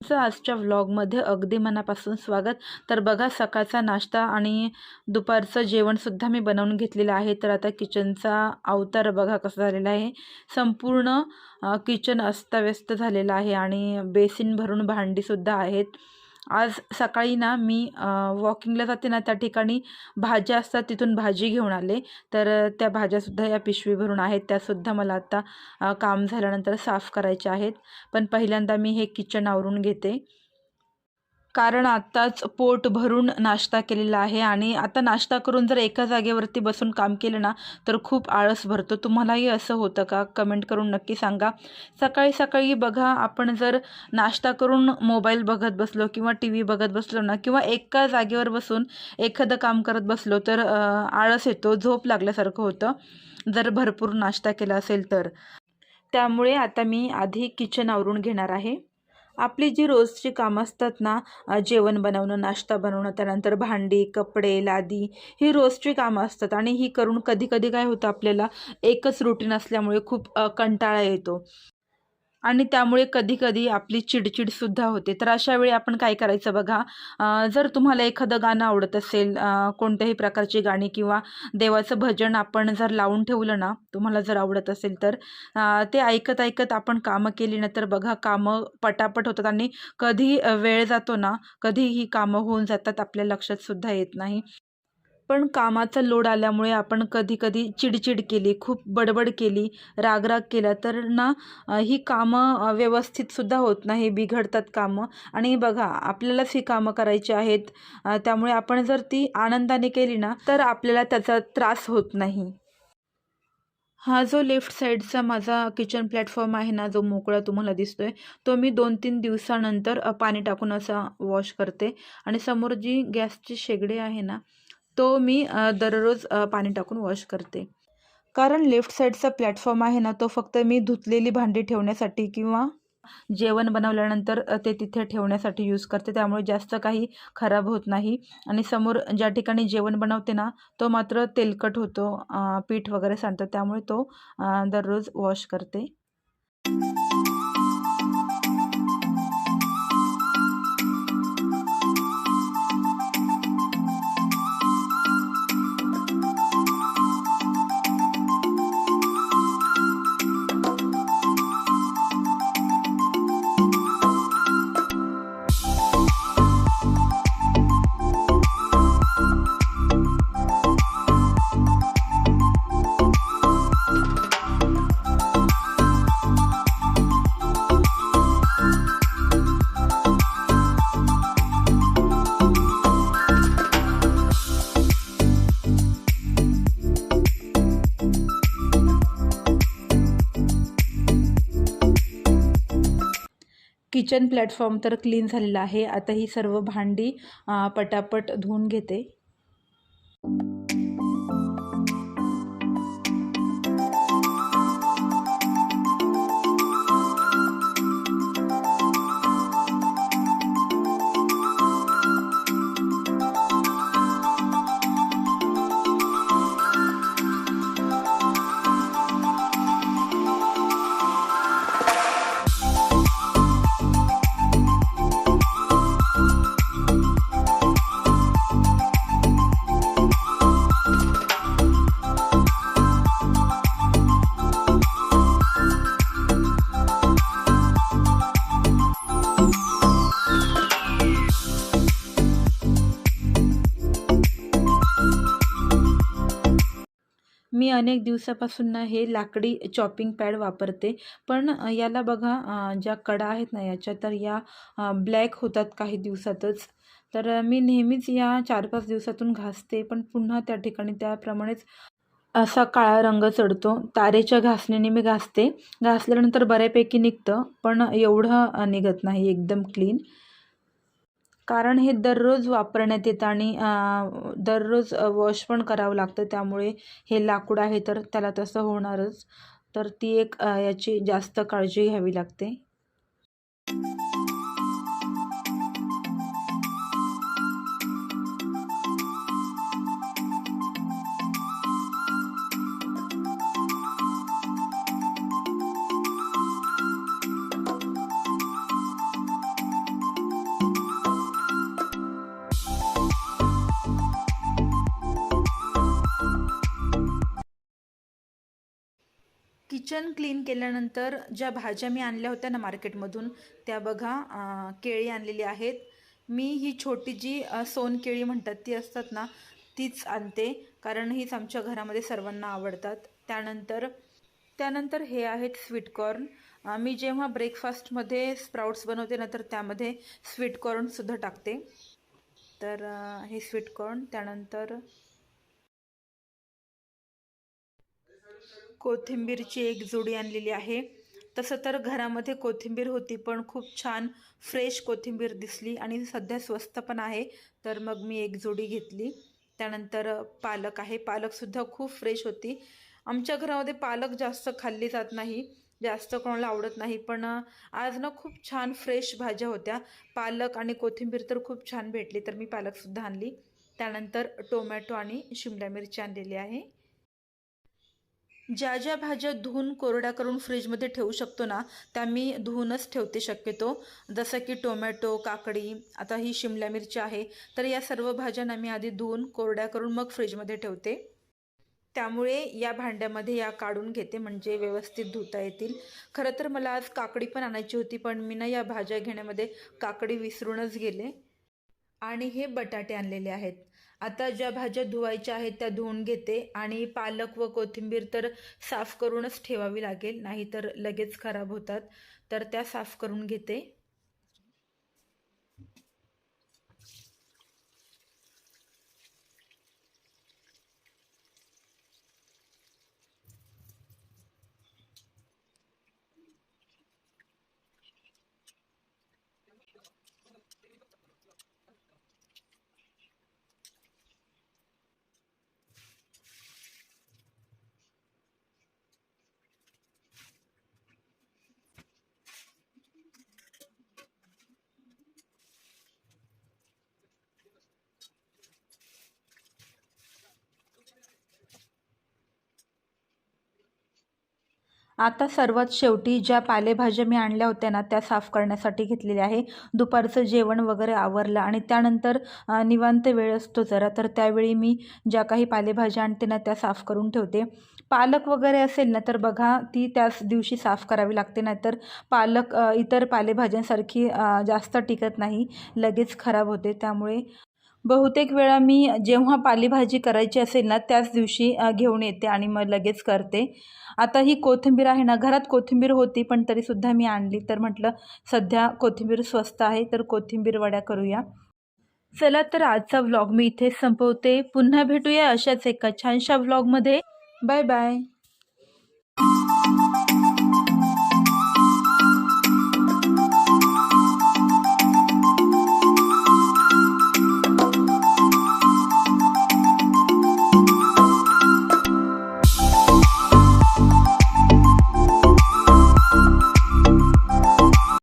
तुमचं आजच्या व्लॉगमध्ये अगदी मनापासून स्वागत. तर बघा सकाळचा नाश्ता आणि दुपारचं जेवणसुद्धा मी बनवून घेतलेलं आहे. तर आता किचनचा अवतार बघा कसा झालेला आहे. संपूर्ण किचन अस्ताव्यस्त झालेलं आहे आणि बेसिन भरून भांडीसुद्धा आहेत. आज सकाळी ना मी वॉकिंगला जाते ना त्या ठिकाणी भाज्या असतात तिथून भाजी घेऊन आले. तर त्या भाज्यासुद्धा या पिशवी भरून आहेत. त्यासुद्धा मला आता काम झाल्यानंतर साफ करायच्या आहेत. पण पहिल्यांदा मी हे किचन आवरून घेते. कारण आत्ताच पोट भरून नाश्ता केलेला आहे आणि आता नाश्ता करून जर एका जागेवरती बसून काम केलं ना तर खूप आळस भरतो. तुम्हालाही असं होतं का? कमेंट करून नक्की सांगा. सकाळी सकाळी बघा आपण जर नाश्ता करून मोबाईल बघत बसलो किंवा टी व्ही बघत बसलो ना किंवा एका जागेवर बसून एखादं काम करत बसलो तर आळस येतो झोप लागल्यासारखं होतं. जर भरपूर नाश्ता केला असेल तर. त्यामुळे आता मी आधी किचन आवरून घेणार आहे. आपली जी रोजची कामं असतात ना जेवण बनवणं नाश्ता बनवणं त्यानंतर भांडी कपडे लादी ही रोजची कामं असतात. आणि ही करून कधी कधी काय होतं आपल्याला एकच रुटीन असल्यामुळे खूप कंटाळा येतो. आणि त्यामुळे कधीकधी आपली चिडचिडसुद्धा होते. तर अशा वेळी आपण काय करायचं बघा जर तुम्हाला एखादं गाणं आवडत असेल कोणत्याही प्रकारची गाणी किंवा देवाचं भजन आपण जर लावून ठेवलं ना तुम्हाला जर आवडत असेल तर ते ऐकत ऐकत आपण कामं केली ना तर बघा कामं पटापट होतात आणि कधी वेळ जातो ना कधी ही कामं होऊन जातात आपल्या लक्षातसुद्धा येत नाही. पण कामाचा लोड आल्यामुळे आपण कधी कधी चिडचिड केली खूप बडबड केली रागराग केला. तर ना ही कामं व्यवस्थितसुद्धा होत नाही बिघडतात कामं. आणि बघा आपल्यालाच ही कामं करायची आहेत त्यामुळे आपण जर ती आनंदाने केली ना तर आपल्याला त्याचा त्रास होत नाही. हा जो लेफ्ट साईडचा माझा किचन प्लॅटफॉर्म आहे ना जो मोकळा तुम्हाला दिसतोय तो मी दोन तीन दिवसानंतर पाणी टाकून असा वॉश करते. आणि समोर जी गॅसची शेगडी आहे ना तो मी दररोज पाणी टाकून वॉश करते. कारण लेफ्ट साईडचा प्लॅटफॉर्म आहे ना तो फक्त मी धुतलेली भांडी ठेवण्यासाठी किंवा जेवण बनवल्यानंतर ते तिथे ठेवण्यासाठी यूज करते. त्यामुळे जास्त काही खराब होत नाही. आणि समोर ज्या ठिकाणी जेवण बनवते ना तो मात्र तेलकट होतो पीठ वगैरे सांडतं. त्यामुळे तो दररोज वॉश करते. किचन प्लॅटफॉर्म तर क्लीन झालेला आहे. आता ही सर्व भांडी पटापट धुवून घेते. अनेक दिवसापासून ना हे लाकडी चॉपिंग पॅड वापरते. पण याला बघा ज्या कडा आहेत ना याच्या तर या ब्लॅक होतात काही दिवसातच. तर मी नेहमीच या चार पाच दिवसातून घासते पण पुन्हा त्या ठिकाणी त्याप्रमाणेच असा काळा रंग चढतो. तारेच्या घासणीने मी घासते. घासल्यानंतर बऱ्यापैकी निघतं पण एवढं निघत नाही एकदम क्लीन कारण हे दररोज वापरण्यात येतं आणि दररोज वॉश पण करावं लागतं. त्यामुळे हे लाकूड आहे तर त्याला तसं होणारच. तर ती एक याची जास्त काळजी घ्यावी लागते. किचन क्लीन केल्यानंतर ज्या भाज्या मी आणल्या होत्या ना मार्केटमधून त्या बघा केळी आणलेली आहेत. मी ही छोटी जी सोन केळी म्हणतात ती असतात ना तीच आणते कारण हीच आमच्या घरामध्ये सर्वांना आवडतात. त्यानंतर त्यानंतर हे आहेत स्वीटकॉर्न मी जेव्हा ब्रेकफास्टमध्ये स्प्राउट्स बनवते ना तर त्यामध्ये स्वीटकॉर्नसुद्धा टाकते. तर हे स्वीटकॉर्न त्यानंतर कोथिंबीरची एक जोडी आणलेली आहे. तसं तर घरामध्ये कोथिंबीर होती पण खूप छान फ्रेश कोथिंबीर दिसली आणि सध्या स्वस्त पण आहे. तर मग मी एक जोडी घेतली. त्यानंतर पालक आहे. पालकसुद्धा खूप फ्रेश होती. आमच्या घरामध्ये पालक जास्त खाल्ली जात नाही जास्त कोणाला आवडत नाही पण आज ना खूप छान फ्रेश भाज्या होत्या. पालक आणि कोथिंबीर तर खूप छान भेटली तर मी पालकसुद्धा आणली. त्यानंतर टोमॅटो आणि शिमला मिरची आणलेली आहे. ज्या ज्या भाज्या धुवून कोरड्या करून फ्रीजमध्ये ठेवू शकतो ना त्या मी धुवूनच ठेवते शक्यतो. जसं की टोमॅटो काकडी आता ही शिमला मिरची आहे तर या सर्व भाज्यांना मी आधी धुवून कोरड्या करून मग फ्रीजमध्ये ठेवते. त्यामुळे या भांड्यामध्ये या काढून घेते म्हणजे व्यवस्थित धुता येतील. खरं तर मला आज काकडी पण आणायची होती पण मी ना या भाज्या घेण्यामध्ये काकडी विसरूनच गेले. आणि हे बटाटे आणलेले आहेत. आता ज्या भाज्या धुवायच्या आहेत त्या धुवून घेते आणि पालक व कोथिंबीर तर साफ करूनच ठेवावी लागेल नाहीतर लगेच खराब होतात. तर त्या साफ करून घेते. आता सर्वात शेवटी ज्या पालेभाज्या मी आणल्या होत्या ना त्या साफ करण्यासाठी घेतलेल्या आहे. दुपारचं जेवण वगैरे आवरलं आणि त्यानंतर निवांत वेळ असतो जरा तर त्यावेळी मी ज्या काही पालेभाज्या आणते ना त्या साफ करून ठेवते. पालक वगैरे असेल ना तर बघा ती त्याच दिवशी साफ करावी लागते नाहीतर पालक इतर पालेभाज्यांसारखी जास्त टिकत नाही. लगेच खराब होते त्यामुळे बहुतेक वेळा मी जेव्हा पालेभाजी करायची असेल ना त्याच दिवशी घेऊन येते आणि मग लगेच करते. आता ही कोथिंबीर आहे ना घरात कोथिंबीर होती पण तरीसुद्धा मी आणली. तर म्हटलं सध्या कोथिंबीर स्वस्त आहे तर कोथिंबीर वड्या करूया. चला तर आजचा व्लॉग मी इथे संपवते. पुन्हा भेटूया अशाच एका छानशा व्लॉगमध्ये. Bye bye.